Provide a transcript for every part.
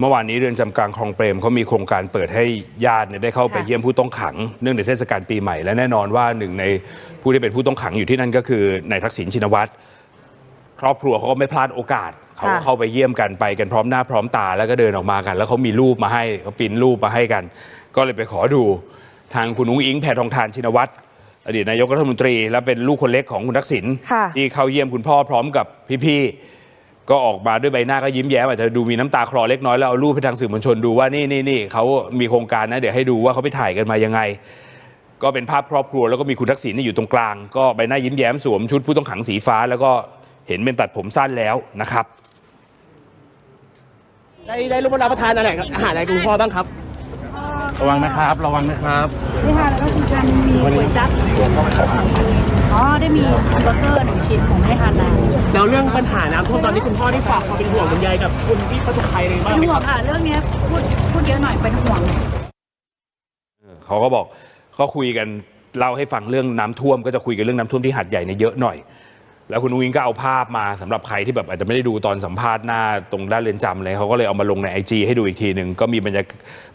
เมื่อวานนี้เรือนจำกลางคลองเปรมเขามีโครงการเปิดให้ญาติเนี่ยได้เข้าไปค่ะเยี่ยมผู้ต้องขัง เนื่องในเทศกาลปีใหม่และแน่นอนว่าหนึ่งในผู้ที่เป็นผู้ต้องขังอยู่ที่นั่นก็คือนายทักษิณชินวัตรครอบครัวเขาก็ไม่พลาดโอกาสเขาก็ค่ะเข้าไปเยี่ยมกันไปกันพร้อมหน้าพร้อมตาแล้วก็เดินออกมากัน แล้วเขามีรูปมาให้เขาปริ้นรูปมาให้กัน ก็เลยไปขอดูทางคุณนุ้งอิงแพทองทานชินวัตรอดีตนายกรัฐมนตรี และเป็นลูกคนเล็กของคุณทักษิณค่ะที่เข้าเยี่ยมคุณพ่อพร้อมกับพี่ๆ ก็ออกมาด้วยใบหน้าก็ยิ้มแย้มอาจจะดูมีน้ำตาคลอเล็กน้อยแล้วเอารูปให้ทางสื่อมวลชนดูว่านี่นี่นี่เขามีโครงการนะเดี๋ยวให้ดูว่าเขาไปถ่ายกันมายังไง ก็เป็นภาพครอบครัวแล้วก็มีคุณทักษิณนี่อยู่ตรงกลาง ก็ใบหน้ายิ้มแย้มสวมชุดผู้ต้องขังสีฟ้า แล้วก็เห็นเป็นตัดผมสั้นแล้วนะครับ ได้ได้รู้ว่ารับประทานอะไรอาหารอะไรคุณพ่อบ้างครับ ระวังนะครับ ระวังนะครับนี่ค่ะแล้วก็คุณกันมีก๋วยจั๊บอ๋อได้มีแฮมเบอร์เกอร์หนึ่งชิ้นผมไม่ได้ทานนาน แล้วเรื่องปัญหาน้ำท่วมตอนนี้คุณพ่อได้ฝากความเป็นห่วงเป็นใยกับคุณพี่ประสบภัยเลยบ้างเป็นไหมห่ควรับงค่ะเรื่องเนี้ยพูดพูดเยอะหน่อยเป็นห่วง เขาก็บอกเขาคุยกันเล่าให้ฟังเรื่องน้ำท่วมก็จะคุยกันเรื่องน้ำท่วมที่หัดใหญ่เนี่ยเยอะหน่อย แล้วคุณนุ้งก็เอาภาพมาสำหรับใครที่แบบอาจจะไม่ได้ดูตอนสัมภาษณ์หน้าตรงด้านเรือนจำเลยเขาก็เลยเอามาลงในไอจให้ดูอีกทีหนึ่งก็มีบรรยาก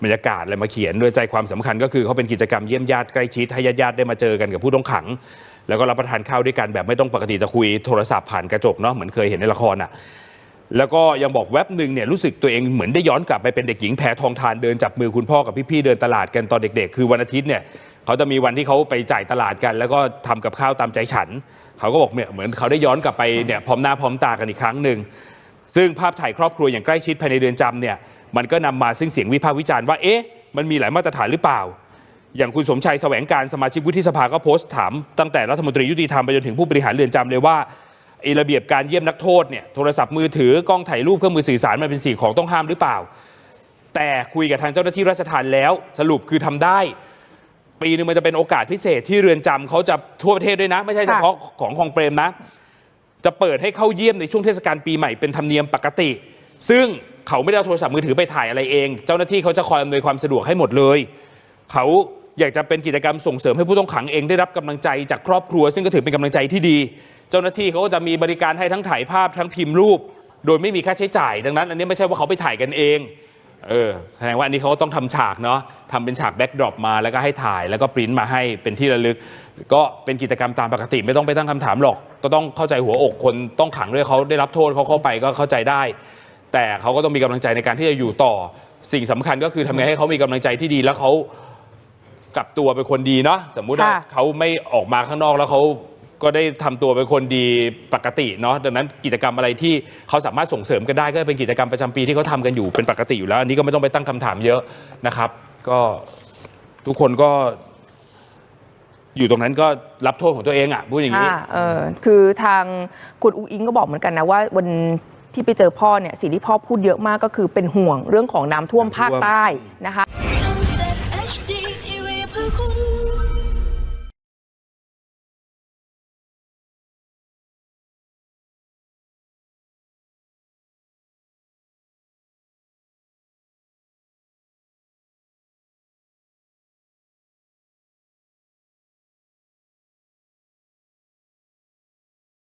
บรรยากาศอะไรมาเขียนด้วยใจความสำคัญก็คือเขาเป็นกิจกรรมเยี่ยมญาติใกล้ชิดให้ญาติๆได้มาเจอกันกับผู้ต้องขัง แล้วก็รับประทานข้าวด้วยกันแบบไม่ต้องปกติจะคุยโทรศัพท์ผ่านกระจกเนาะเหมือนเคยเห็นในละครอะแล้วก็ยังบอกแว็บหนึ่งเนี่ยรู้สึกตัวเองเหมือนได้ย้อนกลับไปเป็นเด็กหญิงแพทองทานเดินจับมือคุณพ่อกับพี่ๆเดินตลาดกันตอนเด็ก ๆ คือวันอาทิตย์เนี่ยเขาจะมีวันที่เขาไปจ่ายตลาดกัน แล้วก็ทำกับข้าวตามใจฉัน เขาก็บอกเนี่ยเหมือนเขาได้ย้อนกลับไปเนี่ยพร้อมหน้าพร้อมตากันอีกครั้งหนึ่งซึ่งภาพถ่ายครอบครัวอย่างใกล้ชิดภายในเรือนจำเนี่ยมันก็นำมาซึ่งเสียงวิพากษ์วิจารณ์ว่าเอ๊ะมันมีหลายมาตรฐานหรือเปล่า อย่างคุณสมชัยแสวงการสมาชิกวุฒิสภาก็โพสต์ถามตั้งแต่รัฐมนตรียุติธรรมไปจนถึงผู้บริหารเรือนจำเลยว่าไอระเบียบการเยี่ยมนักโทษเนี่ยโทรศัพท์มือถือกล้องถ่ายรูปเครื่องมือสื่อสารมันเป็นสิ่งของต้องห้ามหรือเปล่า แต่คุยกับทางเจ้าหน้าที่ราชทัณฑ์แล้ว สรุปคือทำได้ ปีหนึ่งมันจะเป็นโอกาสพิเศษที่เรือนจำเขาจะทั่วประเทศด้วยนะ ไม่ใช่เฉพาะของคลองเปรมนะ จะเปิดให้เข้าเยี่ยมในช่วงเทศกาลปีใหม่เป็นธรรมเนียมปกติ ซึ่งเขาไม่ได้เอาโทรศัพท์มือถือไปถ่ายอะไรเอง เจ้าหน้าที่เขาจะคอยอำนวยความสะดวกให้หมดเลย เขา อยากจะเป็นกิจกรรมส่งเสริมให้ผู้ต้องขังเองได้รับกำลังใจจากครอบครัว ซึ่งก็ถือเป็นกำลังใจที่ดี เจ้าหน้าที่เขาก็จะมีบริการให้ทั้งถ่ายภาพทั้งพิมพ์รูป โดยไม่มีค่าใช้จ่าย ดังนั้น อันนี้ไม่ใช่ว่าเขาไปถ่ายกันเองเออแสดงว่าอันนี้เขาก็ต้องทำฉากเนาะทำเป็นฉากแบ็กดรอปมาแล้วก็ให้ถ่ายแล้วก็ปริ้นมาให้เป็นที่ระลึก ก็เป็นกิจกรรมตามปกติไม่ต้องไปตั้งคำถามหรอก ก็ต้องเข้าใจหัวอกคนต้องขังด้วยเขาได้รับโทษเขาเข้าไปก็เข้าใจได้ แต่เขาก็ต้องมีกำลังใจในการที่จะอยู่ต่อ สิ่งสำคัญก็คือทำไงให้เขามีกำลังใจที่ดีแล้วเขา กลับตัวเป็นคนดีเนาะสมมุติว่าค่ะ เขาไม่ออกมาข้างนอกแล้วเขาก็ได้ทำตัวเป็นคนดีปกติเนาะดังนั้นกิจกรรมอะไรที่เขาสามารถส่งเสริมกันได้ก็เป็นกิจกรรมประจำปีที่เขาทำกันอยู่เป็นปกติอยู่แล้ว อันนี้ก็ไม่ต้องไปตั้งคำถามเยอะนะครับ ก็ทุกคนก็ อยู่ตรงนั้นก็รับโทษของตัวเองอะพูดอย่างนี้ ค่ะเออคือทางคุณอุ้งอิงก็บอกเหมือนกันนะว่าวันที่ไปเจอพ่อเนี่ยสิ่งที่พ่อพูดเยอะมากก็คือเป็นห่วงเรื่องของน้ำท่วมภาคใต้นะคะ